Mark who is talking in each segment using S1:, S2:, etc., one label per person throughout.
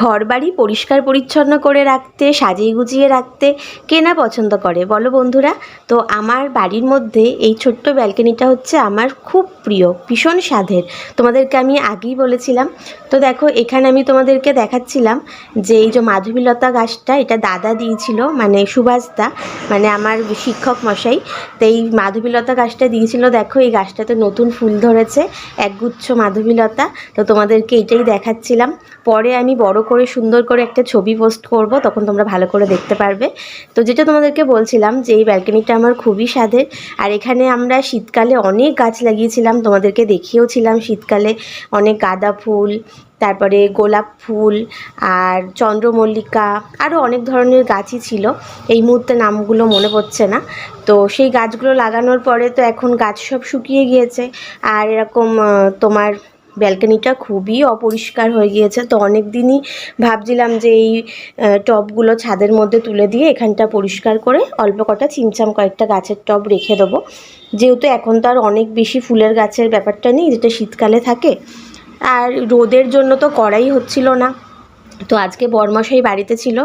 S1: ঘর বাড়ি পরিষ্কার পরিচ্ছন্ন করে রাখতে, সাজিয়ে গুজিয়ে রাখতে কে না পছন্দ করে? বলো বন্ধুরা। তো আমার বাড়ির মধ্যে এই ছোট্ট ব্যালকনিটা হচ্ছে আমার খুব প্রিয়, ভীষণ স্বাদের। তোমাদেরকে আমি আগেই বলেছিলাম। তো দেখো, এখানে আমি তোমাদেরকে দেখাচ্ছিলাম যে এই যে মাধবীলতা গাছটা, এটা দাদা দিয়েছিল মানে সুভাষদা মানে আমার শিক্ষক মশাই। তো এই মাধবীলতা গাছটা দিয়েছিল, দেখো, এই গাছটাতে নতুন ফুল ধরেছে, একগুচ্ছ মাধবীলতা। তো তোমাদেরকে এটাই দেখাচ্ছিলাম। পরে আমি বড় করে সুন্দর করে একটা ছবি পোস্ট করব, তখন তোমরা ভালো করে দেখতে পারবে। তো যেটা তোমাদেরকে বলছিলাম যে এই ব্যালকনিটা আমার খুবই স্বাদের, আর এখানে আমরা শীতকালে অনেক গাছ লাগিয়েছিলাম, তোমাদেরকে দেখিয়েওছিলাম শীতকালে। অনেক গাঁদা ফুল, তারপরে গোলাপ ফুল, আর চন্দ্রমল্লিকা আরও অনেক ধরনের গাছই ছিল। এই মুহূর্তে নামগুলো মনে পড়ছে না। তো সেই গাছগুলো লাগানোর পরে তো এখন গাছ সব শুকিয়ে গিয়েছে। আর এরকম তোমার ব্যালকনিটা খুবই অপরিষ্কার হয়ে গিয়েছে। তো অনেক দিনই ভাবছিলাম যে এই টবগুলো ছাদের মধ্যে তুলে দিয়ে এখানটা পরিষ্কার করে অল্প কটা চিমচাম কয়েকটা গাছের টব রেখে দেবো। যেহেতু এখন তো আর অনেক বেশি ফুলের গাছের ব্যাপারটা নেই, যেটা শীতকালে থাকে। আর রোদের জন্য তো করাই হচ্ছিল না। তো আজকে বরমশাই বাড়িতে ছিল।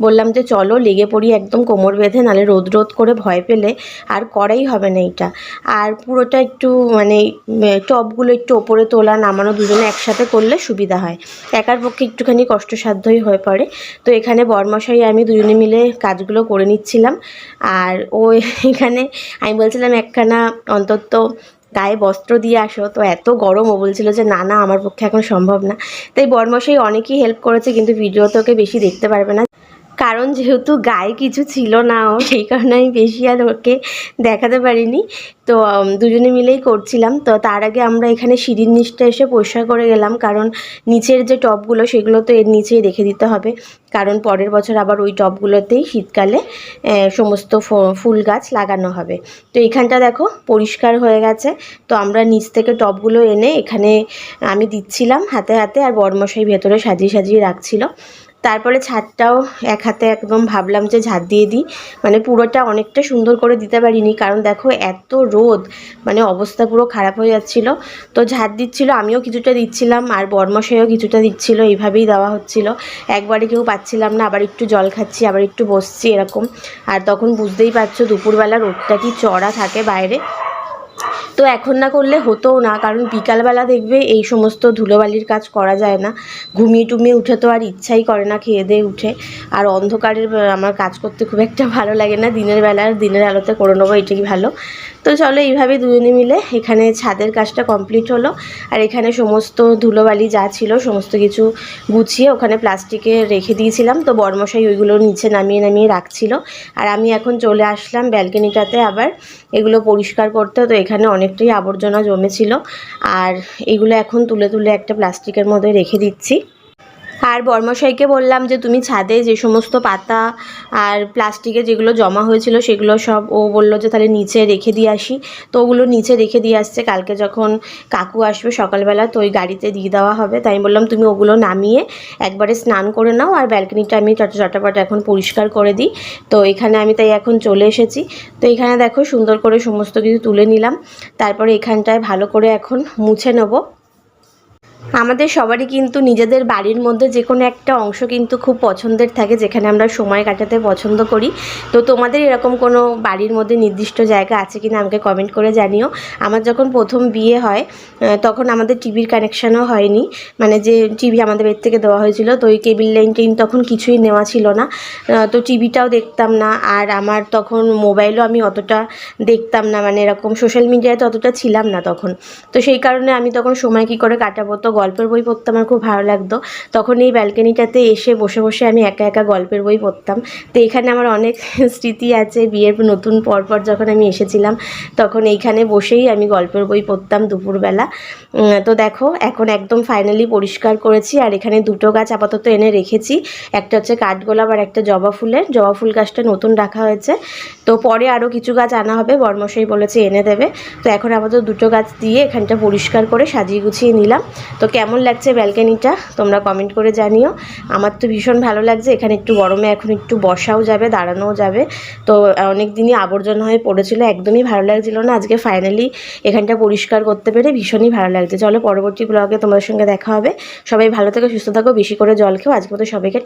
S1: বললাম যে চলো লেগে পড়ি একদম কোমর বেঁধে নালে রোদ রোদ করে ভয় পেলে আর করাই হবে না এটা আর পুরোটা একটু মানে উম, টবগুলো একটু ওপরে তোলা নামানো দুজনে একসাথে করলে সুবিধা হয়। একার পক্ষে একটুখানি কষ্টসাধ্যই হয়ে পড়ে। তো এখানে বরমশাই আমি দুজনে মিলে কাজগুলো করে নিচ্ছিলাম। আর ও এখানে আমি বলছিলাম একখানা অন্তত গায়ে বস্ত্র দিয়ে আসো, তো এত গরম। ও বলছিল যে, না না, আমার পক্ষে এখন সম্ভব না। তাই বর্মশাই অনেকেই হেল্প করেছে, কিন্তু ভিডিও তোকে বেশি দেখতে পারবে না। কারণ যেহেতু গায়ে কিছু ছিল না, ও সেই কারণে আমি বেশি আর ওকে দেখাতে পারিনি। তো দুজনে মিলেই করছিলাম। তো তার আগে আমরা এখানে সিঁড়ির নিচটা এসে পরিষ্কার করে গেলাম, কারণ নিচের যে টবগুলো সেগুলো তো এর নিচেই রেখে দিতে হবে। কারণ পরের বছর আবার ওই টবগুলোতেই শীতকালে সমস্ত ফুল গাছ লাগানো হবে। তো এখানটা দেখো পরিষ্কার হয়ে গেছে। তো আমরা নিচ থেকে টবগুলো এনে এখানে আমি দিচ্ছিলাম হাতে হাতে, আর বড়মশাই ভেতরে সাজিয়ে সাজিয়ে রাখছিল। তারপরে ছাদটাও এক হাতে একদম ভাবলাম যে ঝাড় দিয়ে দিই। মানে পুরোটা অনেকটা সুন্দর করে দিতে পারিনি। কারণ দেখো, এত রোদ মানে অবস্থা পুরো খারাপ হয়ে যাচ্ছিল। তো ঝাড় দিচ্ছিল, আমিও কিছুটা দিচ্ছিলাম আর বর্মশাইও কিছুটা দিচ্ছিল, এইভাবেই দেওয়া হচ্ছিল। একবারে কেউ পাচ্ছিলাম না, আবার একটু জল খাচ্ছি, আবার একটু বসছি এরকম। আর তখন বুঝতেই পারছ, দুপুরবেলা রোদটা কি চড়া থাকে বাইরে। তো এখন না করলে হতোও না, কারণ বিকালবেলা দেখবে এই সমস্ত ধুলোবালির কাজ করা যায় না। ঘুমিয়ে টুমিয়ে উঠে তো আর ইচ্ছাই করে না খেয়ে দিয়ে উঠে। আর অন্ধকারের, আমার কাজ করতে খুব একটা ভালো লাগে না। দিনের বেলা, দিনের আলোতে করে নেব, এটাই ভালো। তো চলো এইভাবে দুজনে মিলে এখানে ছাদের কাজটা কমপ্লিট হলো। আর এখানে সমস্ত ধুলোবালি যা ছিল সমস্ত কিছু গুছিয়ে ওখানে প্লাস্টিকে রেখে দিয়েছিলাম। তো বর্মশাই ওইগুলো নিচে নামিয়ে নামিয়ে রাখছিল। আর আমি এখন চলে আসলাম ব্যালকনিটাতে আবার। এগুলো পরিষ্কার করতে তো এখানে অনেকটাই আবর্জনা জমেছিল। আর এগুলো এখন তুলে তুলে একটা প্লাস্টিকের মধ্যে রেখে দিচ্ছি। আর বর্মশাইকে বললাম যে, তুমি ছাদে যে সমস্ত পাতা আর প্লাস্টিকে যেগুলো জমা হয়েছিল সেগুলো সব, ও বলল যে, তাহলে নিচে রেখে দিয়ে আসি। তো ওগুলো নিচে রেখে দিয়ে আসছে। কালকে যখন কাকু আসবে সকালবেলা, তো ওই গাড়িতে দিয়ে দেওয়া হবে। তাই বললাম, তুমি ওগুলো নামিয়ে একবারে স্নান করে নাও আর ব্যালকনিটা আমি চট, চটাপট এখন পরিষ্কার করে দিই। তো এখানে আমি তাই এখন চলে এসেছি। তো এখানে দেখো সুন্দর করে সমস্ত কিছু তুলে নিলাম। তারপরে এখানটায় ভালো করে এখন মুছে নেব। আমাদের সবারই কিন্তু নিজেদের বাড়ির মধ্যে যে কোনো একটা অংশ কিন্তু খুব পছন্দের থাকে, যেখানে আমরা সময় কাটাতে পছন্দ করি। তো তোমাদের এরকম কোনো বাড়ির মধ্যে নির্দিষ্ট জায়গা আছে কি না আমাকে কমেন্ট করে জানিও। আমার যখন প্রথম বিয়ে হয় তখন আমাদের টিভির কানেকশানও হয়নি। মানে যে টিভি আমাদের বেড থেকে দেওয়া হয়েছিল, তো ওই কেবিল লাইন টেইন তখন কিছুই নেওয়া ছিল না। তো টিভিটাও দেখতাম না, আর আমার তখন মোবাইলও আমি অতটা দেখতাম না। মানে এরকম সোশ্যাল মিডিয়াতে অতটা ছিলাম না তখন। তো সেই কারণে আমি তখন সময় কী করে কাটাবো তো গল্পের বই পড়তে আমার খুব ভালো লাগতো। তখন এই ব্যালকনিটাতে এসে বসে বসে আমি একা একা গল্পের বই পড়তাম। তো এখানে আমার অনেক স্মৃতি আছে, বিয়ের নতুন পরপর যখন আমি এসেছিলাম, তখন এইখানে বসেই আমি গল্পের বই পড়তাম দুপুরবেলা। তো দেখো, এখন একদম ফাইনালি পরিষ্কার করেছি আর এখানে দুটো গাছ আপাতত এনে রেখেছি। একটা হচ্ছে কাঠগোলাপ আর একটা জবা ফুলের। জবা ফুল গাছটা নতুন রাখা হয়েছে। তো পরে আরও কিছু গাছ আনা হবে, বর্মশাই বলেছে এনে দেবে। তো এখন আপাতত দুটো গাছ দিয়ে এখানটা পরিষ্কার করে সাজিয়ে গুছিয়ে নিলাম। তো তো কেমন লাগছে ব্যালকানিটা? তোমরা কমেন্ট করে জানিও। আমার তো ভীষণ ভালো লাগছে, এখানে একটু গরমে এখন একটু বসাও যাবে, দাঁড়ানোও যাবে। তো অনেক দিনই আবর্জনা হয়ে পড়েছিল, একদমই ভালো লাগছিল না। আজকে ফাইনালি এখানটা পরিষ্কার করতে পেরে ভীষণই ভালো লাগছে। চলো পরবর্তী ব্লগে তোমাদের সঙ্গে দেখা হবে। সবাই ভালো থেকো, সুস্থ থাকো, বেশি করে জল খেও। আজকে মতো সবাইকে